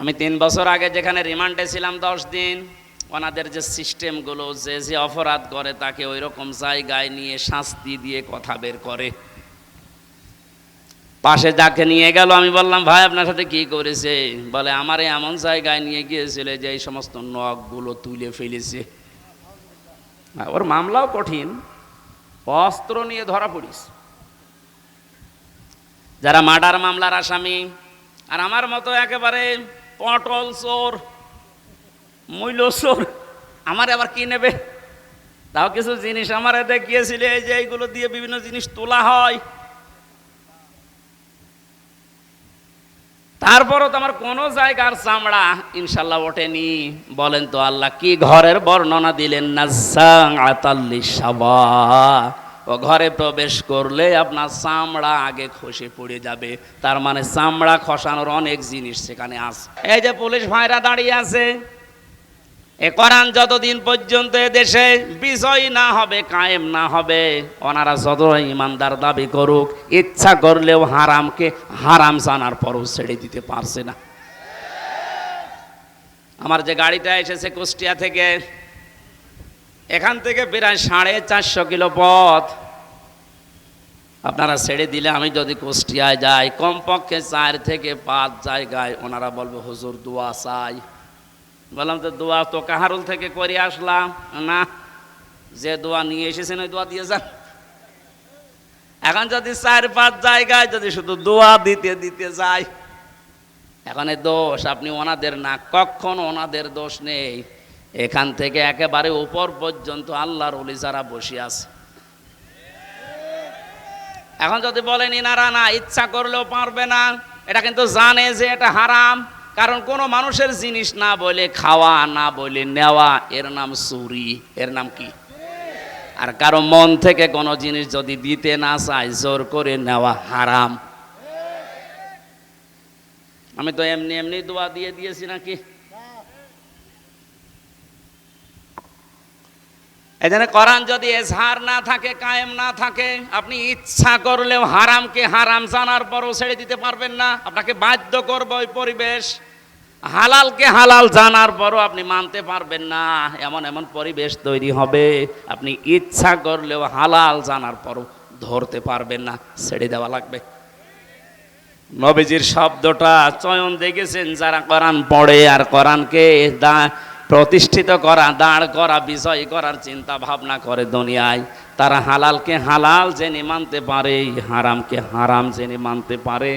আমি তিন বছর আগে যেখানে রিমান্ডে ছিলাম দশ দিন, ওনাদের যে সিস্টেমগুলো, যে যে অপরাধ করে, তাকে ওই রকম জায়গায় নিয়ে শাস্তি দিয়ে কথা বের করে। পাশে যাকে নিয়ে গেল, আমি বললাম, ভাই, আপনার সাথে কি করেছে? বলে, আমার এমন জায়গায় নিয়ে গিয়েছিল যে এই সমস্ত নখগুলো তুলে ফেলেছে। ওর মামলাও কঠিন। অস্ত্র নিয়ে ধরা পড়িস। যারা মার্ডার মামলার আসামি, আর আমার মতো একেবারে পটল চোর, মূল চোর, আমার আবার কি নেবে? তাও কিছু জিনিস আমার দেখিয়েছিল, এই যে এইগুলো দিয়ে বিভিন্ন জিনিস তোলা হয়। তারপরও তো আমার কোনো জায়গার চামড়া ইনশাল্লাহ ওঠেনি। বলেন তো আল্লাহ, কি ঘরের বর্ণনা দিলেন? না আতাল্লি সাবা ও ঘরে প্রবেশ করলে আপনার চামড়া আগে খসে পড়ে যাবে। তার মানে চামড়া খসানোর অনেক জিনিস সেখানে আছে। এই যে পুলিশ ভাইরা দাঁড়িয়ে আছে, এ কোরআন যতদিন পর্যন্ত এ দেশে বিজয় না হবে, কায়েম না হবে, ওনারা যত ইমানদার দাবি করুক, ইচ্ছা করলেও হারামকে হারাম জানার পরও ছেড়ে দিতে পারছে না। আমার যে গাড়িটা এসেছে কুষ্টিয়া থেকে এখান থেকে প্রায় সাড়ে চারশো কিলো পথ। আপনারা ছেড়ে দিলে আমি যদি কুষ্টিয়ায় যাই, কমপক্ষে চার থেকে পাঁচ জায়গায় ওনারা বলবে, হুজুর, দোয়া চাই। বললাম, তো দোয়া তো কাহারুল থেকে করে আসলাম? না, যে দোয়া নিয়ে এসেছেন, ওই দোয়া দিয়ে যান। এখন যদি চার পাঁচ জায়গায় যদি শুধু দোয়া দিতে দিতে যায় এখন দোষ, আপনি ওনাদের না, কখন ওনাদের দোষ নেই। এখান থেকে একেবারে উপর পর্যন্ত আল্লাহর অলি যারা বসে আছে। এখন যদি বলেন, ইনারা না, ইচ্ছা করলেও পারবে না। এটা কিন্তু জানে যে এটা হারাম। কারণ কোনো মানুষের জিনিস না বলে, খাওয়া না বলে, নেওয়া, এর নাম চুরি। এর নাম কি? আর কারও মন থেকে কোনো জিনিস যদি দিতে না চায়, জোর করে নেওয়া হারাম। আমি তো এমনি এমনি দোয়া দিয়ে দিয়েছি নাকি? এখানে কোরআন যদি এজহার না থাকে, কায়েম না থাকে, আপনি ইচ্ছা করলেও হারামকে হারাম জানার পরও ছেড়ে দিতে পারবেন না। আপনাকে বাধ্য করবে ওই পরিবেশ। হালালকে হালাল জানার পরও আপনি মানতে পারবেন না। এমন এমন পরিবেশ তৈরি হবে, আপনি ইচ্ছা করলেও হালাল জানার পরও ধরতে পারবেন না। ছেড়ে দেওয়া লাগবে। নবীজির শব্দটা চয়ন দেখেছেন যারা কোরআন পড়ে আর কোরআনকে দা প্রতিষ্ঠিত করা, দাঁড় করা বিষয় করার চিন্তা ভাবনা করে দুনিয়ায়। তারা হালালকে হালাল জেনে মানতে পারে, হারামকে হারাম জেনে মানতে পারে।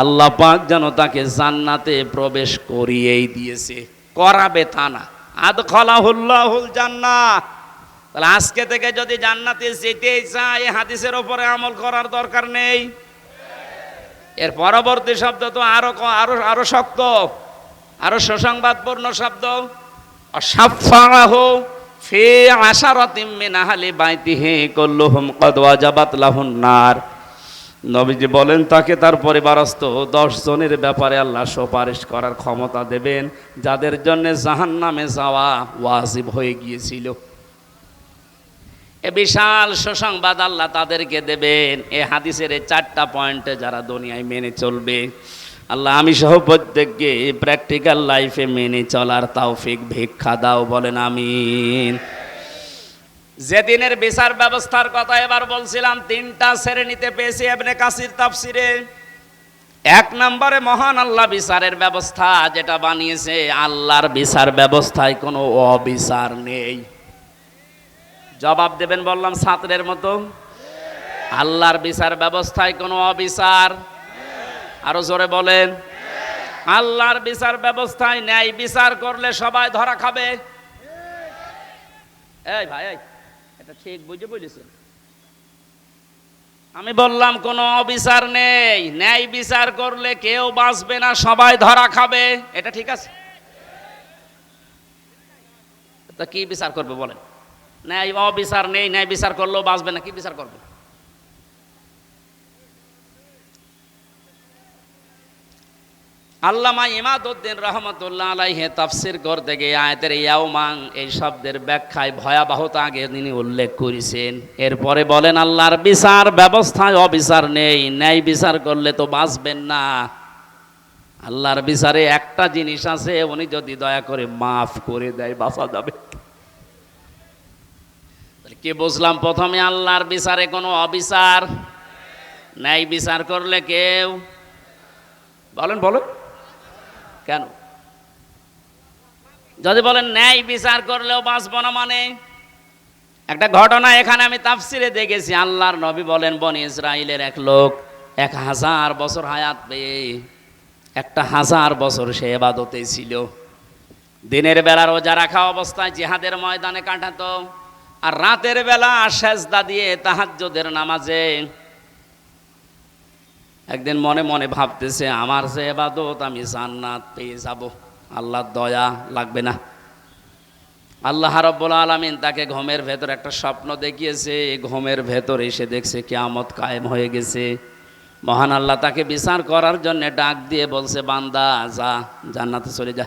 আল্লাহ পাক যেন তাকে জান্নাতে প্রবেশ করিয়েই দিয়েছে। করাবে তা না। আদ খলাহুল্লাহুল জান্না তাহলে আজকে থেকে যদি জান্নাতে যেতেই চায় হাদিসের ওপরে আমল করার দরকার নেই। এর পরবর্তী শব্দ তো আরও আরও আরও শক্ত, আরও সুসংবাদপূর্ণ শব্দ। অসাফাহ ফে আশারতিম আহলি বাইতিহি কুল্লুহুম কদ ওয়াজাবাত লাহুন নার। নবীজি বলেন, তাকে তার পরিবারস্থ দশ জনের ব্যাপারে আল্লাহ সুপারিশ করার ক্ষমতা দেবেন, যাদের জন্য জাহান্নামে যাওয়া ওয়াজিব হয়ে গিয়েছিল। এ বিশাল সুসংবাদ আল্লাহ তাদেরকে দেবেন। এ হাদিসের এই চারটা পয়েন্টে যারা দুনিয়ায় মেনে চলবে আল্লাহ, আমি সহ প্রত্যেককে প্র্যাকটিক্যাল লাইফে মেনে চলার তৌফিক ভিক্ষা দাও, বলেন আমিন। যেদিনের বিচার ব্যবস্থার কথা এবার বলছিলাম, তিনটা শ্রেণীতে পেয়েছি এবনে কাসির তাফসিরে। এক নম্বরে মহান আল্লাহ বিচারের ব্যবস্থা, যেটা বানিয়েছে আল্লাহর বিচার ব্যবস্থায় কোনো অবিচার নেই। জবাব দেবেন বললাম ছাত্রের মতো? আল্লাহর বিচার ব্যবস্থায় কোনো অবিচার আরও জোরে বলেন। আল্লাহর বিচার ব্যবস্থায় ন্যায় বিচার করলে সবাই ধরা খাবে। এই ভাই এটা ঠিক বুঝে বলেছেন। আমি বললাম, কোনো অবিচার নেই। ন্যায় বিচার করলে কেউ বাঁচবে না, সবাই ধরা খাবে। এটা ঠিক আছে? তা কি বিচার করবে বলেন? ন্যায়, অবিচার নেই, ন্যায় বিচার করলেও বাঁচবে না, কি বিচার করবে? আল্লামা ইমাদউদ্দিন রহমতুল্লাহ আলাইহে তাফসির করতে গিয়ে আয়াতের ইয়াউমাং এই শব্দের ব্যাখ্যায় ভয়াবহতা আগে তিনি উল্লেখ করেছেন। এরপরে বলেন, আল্লাহর বিচার ব্যবস্থায় অবিচার নেই, ন্যায় বিচার করলে তো বাঁচবেন না। আল্লাহর বিচারে একটা জিনিস আছে, উনি যদি দয়া করে মাফ করে দেয়, বাঁচা যাবে। কি বুঝলাম? প্রথমে আল্লাহর বিচারে কোনো অবিচার, ন্যায় বিচার করলে কেউ বলেন বলেন। কেন? যদি বলেন ন্যায় বিচার করলেও বাঁচব না মানে? একটা ঘটনা এখানে আমি তাফসিরে দেখেছি, আল্লাহর নবী বলেন, বন ইসরায়েলের এক লোক এক হাজার বছর হায়াত পেয়ে, একটা হাজার বছর সে এবাদতে ছিল। দিনের বেলা রোজা রাখা অবস্থায় জিহাদের ময়দানে কাটাতো, আর রাতের বেলা সেজদা দিয়ে তাহাজ্জুদের নামাজে একদিন মনে মনে ভাবতেছে, আমার যে এবাদত আমি জান্নাত পেয়ে যাব। আল্লাহর দয়া লাগবে না। আল্লাহ রব্বুল আলমিন তাকে ঘুমের ভেতর একটা স্বপ্ন দেখিয়েছে। এই ঘুমের ভেতর এসে দেখছে কেয়ামত কায়েম হয়ে গেছে। মহান আল্লাহ তাকে বিচার করার জন্য ডাক দিয়ে বলছে, বান্দা, যা, জান্নাতে চলে যা।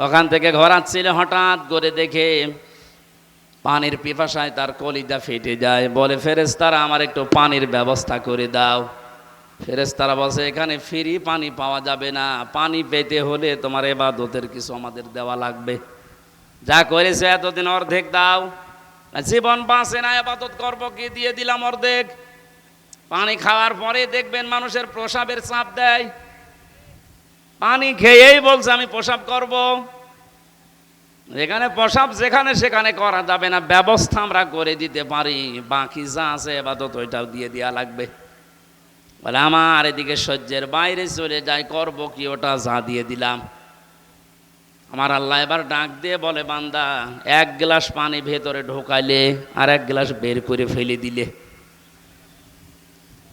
ওখান থেকে ঘোরাচ্ছিল হঠাৎ করে দেখে পানির পিপাসায় তার কলিজা ফেটে যায়। বলে ফেরেস্তারা আমার একটু পানির ব্যবস্থা করে দাও। ফেরেস্তারা বলছে, এখানে ফ্রি পানি পাওয়া যাবে না। পানি পেতে হলে তোমার এবাদতের কিছু আমাদের দেওয়া লাগবে। যা করেছে এতদিন অর্ধেক দাও। জীবন বাঁচে না আপাতত করব কি? দিয়ে দিলাম অর্ধেক। পানি খাওয়ার পরে দেখবেন মানুষের প্রসাবের চাপ দেয়। পানি খেয়েই বলছে, আমি প্রসাব করব। এখানে প্রসাব, যেখানে সেখানে করা যাবে না। ব্যবস্থা আমরা করে দিতে পারি। বাকি যা আছে এবাদত ওইটাও দিয়ে দেওয়া লাগবে। বলে, আমার এদিকে সহ্যের বাইরে চলে যায় করব কি ওটা যা দিয়ে দিলাম। আমার আল্লাহ এবার ডাক দিয়ে বলে, বান্দা, এক গ্লাস পানি ভেতরে ঢোকাইলে আর এক গ্লাস বের করে ফেলে দিলে।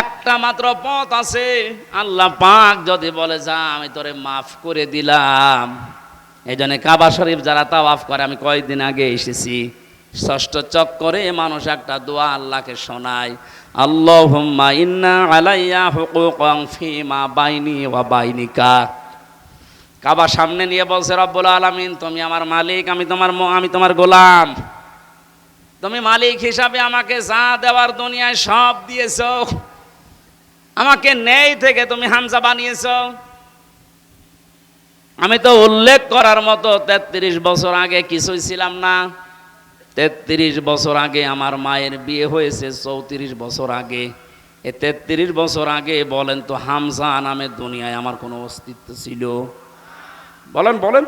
একটা মাত্র পথ আছে। আল্লাহ পাক যদি বলে, যা, আমি তোরে মাফ করে দিলাম। এই জন্য কাবা শরীফ যারা তাওয়াফ করে, আমি কয়েকদিন আগে এসেছি। ষষ্ঠ চক্করে মানুষ একটা দোয়া আল্লাহকে শোনায়, আল্লাহুম্মা ইন্না আলাইয়া হুকুকান ফিমা বাইনি ওয়া বাইনিকা। কাবা সামনে নিয়ে বলছে, রব্বুল আলামিন, তুমি আমার মালিক, আমি তোমার আমি তোমার গোলাম। তুমি মালিক হিসাবে আমাকে যা দেওয়ার দুনিয়ায় সব দিয়েছ, আমাকে নেই থেকে তুমি হামজা বানিয়েছ। আমি তো উল্লেখ করার মতো তেত্রিশ বছর আগে কিছুই ছিলাম না। তেত্রিশ বছর আগে আমার মায়ের বিয়ে হয়েছে, চৌত্রিশ বছর আগে। এ তেত্রিশ বছর আগে বলেন তো হামজা নামে দুনিয়ায় আমার কোনো অস্তিত্ব ছিল? বলেন বলেন।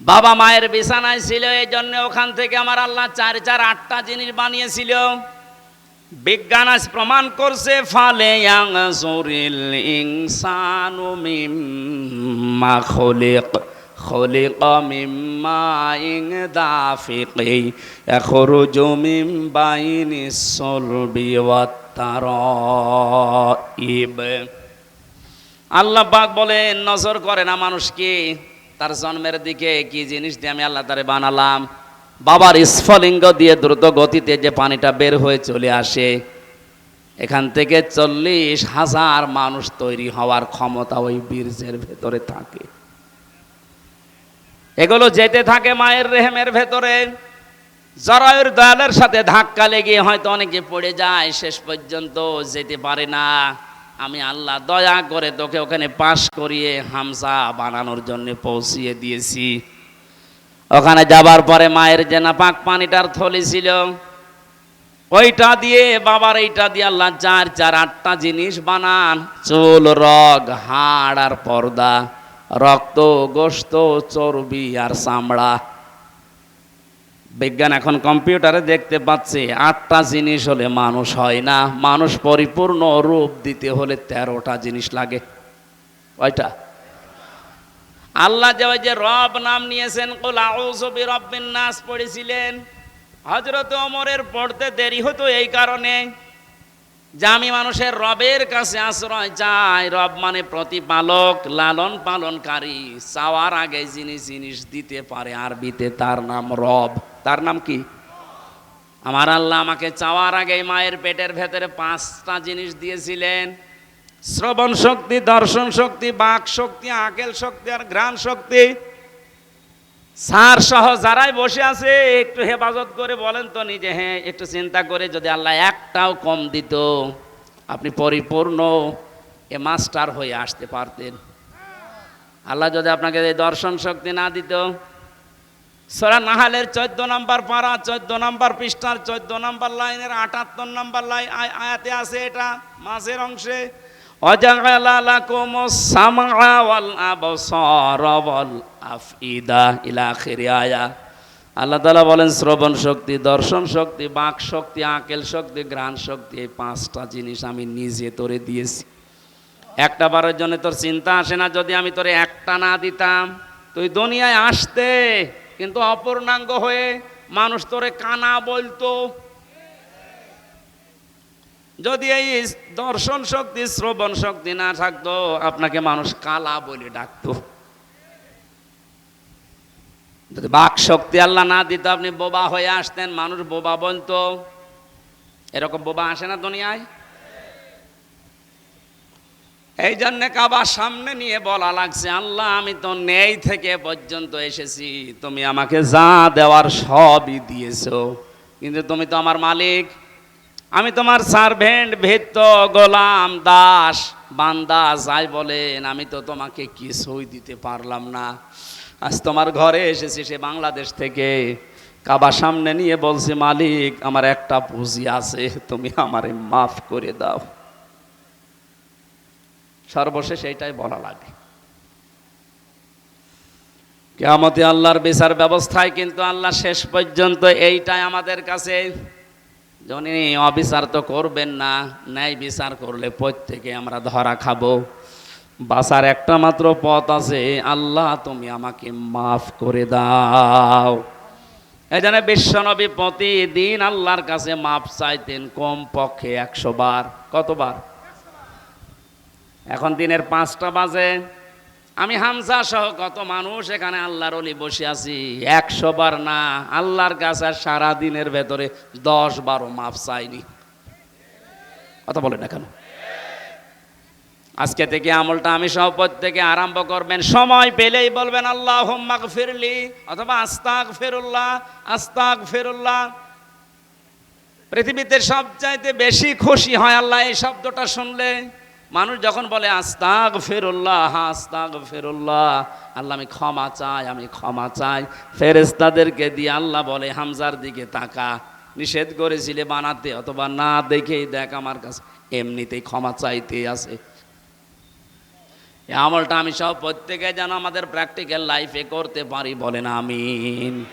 বাবা মায়ের বিছানায় ছিল এই জন্য ওখান থেকে আমার আল্লাহ চার চার আটটা জিনিস বানিয়েছিল বিজ্ঞান আজ প্রমাণ করছে ফালে ইয়াংসুরিল ইনসানু মিম্মা খলিক خلق من ماء دافق يخرج من بين الصلب والترائب আল্লাহ পাক বলেন নজর করে না মানুষকে তার জন্মের দিকে কি জিনিস দিয়ে আমি আল্লাহ তারে বানালাম? বাবার স্ফলিঙ্গ দিয়ে দ্রুত গতিতে যে পানিটা বের হয়ে চলে আসে, এখান থেকে চল্লিশ হাজার মানুষ তৈরি হওয়ার ক্ষমতা ওই বীর্যের ভেতরে থাকে। এগুলো যেতে থাকে মায়ের রেহেমের ভেতরে। জরায়ুর দয়ালের সাথে ধাক্কা লেগে হয়তো অনেকে পড়ে যায়, শেষ পর্যন্ত যেতে পারে না। আমি আল্লাহ দয়া করে তোকে ওখানে পাশ করিয়ে হামসা বানানোর জন্য পৌঁছিয়ে দিয়েছি। ওখানে যাবার পরে মায়ের যে না পাক পানিটার থলি ছিল। ওইটা দিয়ে, বাবার এইটা দিয়ে আল্লাহ চার চার, আটটা জিনিস বানান। চুল, রগ, হাড় আর পর্দা, রক্ত গোস্ত চর্বি আর চামড়া। বিজ্ঞান এখন কম্পিউটারে দেখতে পাচ্ছে, আটটা জিনিস হলে মানুষ হয় না। মানুষ পরিপূর্ণ রূপ দিতে হলে তেরোটা জিনিস লাগে। কয়টা? আল্লাহ যে রব নাম নিয়েছেন বিরাব্বিন নাস পড়েছিলেন। হযরত অমরের পড়তে দেরি হতো এই কারণে যে আমি মানুষের রবের কাছে আশ্রয় চাই। রব মানে প্রতিপালক, লালন পালনকারী, চাওয়ার আগে যিনি জিনিস দিতে পারে, আরবিতে তার নাম রব। তার নাম কি? আমার আল্লাহ আমাকে চাওয়ার আগে মায়ের পেটের ভেতরে পাঁচটা জিনিস দিয়েছিলেন। শ্রবণ শক্তি, দর্শন শক্তি, বাক শক্তি, আকেল শক্তি আর ঘ্রাণ শক্তি। সার সহ যারাই বসে আছে, একটু হেফাজত করে বলেন তো নিজে হ্যাঁ একটু চিন্তা করে যদি আল্লাহ একটাও কম দিত, আপনি পরিপূর্ণ এ মাস্টার হয়ে আসতে পারতেন। আল্লাহ যদি আপনাকে দর্শন শক্তি না দিত সরা নাহালের চোদ্দ নম্বর পাড়া চোদ্দ নম্বর পৃষ্ঠার চোদ্দ নম্বর লাইনের আটাত্তর নম্বর লাইন আয়াতে আছে এটা মাঝের অংশে। আল্লাহ তালা বলেন, শ্রবণ শক্তি, দর্শন শক্তি, বাক শক্তি, আকেল শক্তি, ঘ্রাণ শক্তি, এই পাঁচটা জিনিস আমি নিজে তোরে দিয়েছি। একটা বারের জন্য তোর চিন্তা আসে না, যদি আমি তোরে একটা না দিতাম, তুই দুনিয়ায় আসতে। কিন্তু অপূর্ণাঙ্গ হয়ে মানুষ তোরে কানা বলতো। যদি এই দর্শন শক্তি, শ্রবণ শক্তি না থাকতো, আপনাকে মানুষ কালা বলে ডাকতো। যদি বাক শক্তি আল্লাহ না দিত, আপনি বোবা হয়ে আসতেন, মানুষ বোবা বলতো। এরকম বোবা আসে না দুনিয়ায়? এই জন্যে কাবার সামনে নিয়ে বলা লাগছে, আল্লাহ, আমি তো নেই থেকে পর্যন্ত এসেছি। তুমি আমাকে যা দেওয়ার সবই দিয়েছ। কিন্তু তুমি তো আমার মালিক। আমি তোমার সার্ভেন্ট ভেত্ত গোলাম, দাস, বান্দা, যাই বলেন, আমি তো তোমাকে কিছুই দিতে পারলাম না। আজ তোমার ঘরে এসেছি সে বাংলাদেশ থেকে। কাবা সামনে নিয়ে বলছে, মালিক, আমার একটা পুঁজি আছে, তুমি আমারে মাফ করে দাও। সর্বশেষ এইটাই বলা লাগে। কেয়ামতে আল্লাহর বিচার ব্যবস্থায় কিন্তু আল্লাহ শেষ পর্যন্ত এইটাই আমাদের কাছে। যিনি অবিচার তো করবেন না, ন্যায় বিচার করলে প্রত্যেকে আমরা ধরা খাব। বাসার একটা মাত্র পথ আছে, আল্লাহ তুমি আমাকে মাফ করে দাও। এই জন্য বিশ্বনবী প্রতিদিন আল্লাহর কাছে মাফ চাইতেন কম পক্ষে একশো বার। কতবার? এখন দিনের পাঁচটা বাজে। আমি হামজা সহ কত মানুষ এখানে আল্লাহর অলি বসে আছি। একশো বার না, আল্লাহর কাছে সারা দিনের ভেতরে দশ বারো মাপ চাইনি। কথা বলেন না কেন? আজকে থেকে আমলটা আমি সহ প্রত্যেকে আরম্ভ করবেন। সময় পেলেই বলবেন আল্লাহ হোম্মাক ফিরলি অথবা আস্তাক ফেরুল্লাহ আস্তাক ফেরুল্লাহ পৃথিবীতে সবচাইতে বেশি খুশি হয় আল্লাহ এই শব্দটা শুনলে। মানুষ যখন বলে আস্তাক ফেরুল্লাহ আস্তাক ফেরুল্লাহ আল্লাহ আমি ক্ষমা চাই, আমি ক্ষমা চাই। ফেরেস্তাদেরকে দিয়ে আল্লাহ বলে, হামজার দিকে তাকা। নিষেধ করেছিলে বানাতে, অথবা না দেখেই দেখ আমার কাছে। এমনিতেই ক্ষমা চাইতে আছে। আমলটা আমি সব প্রত্যেকে যেন আমাদের প্র্যাকটিক্যাল লাইফে করতে পারি বলেন, আমিন।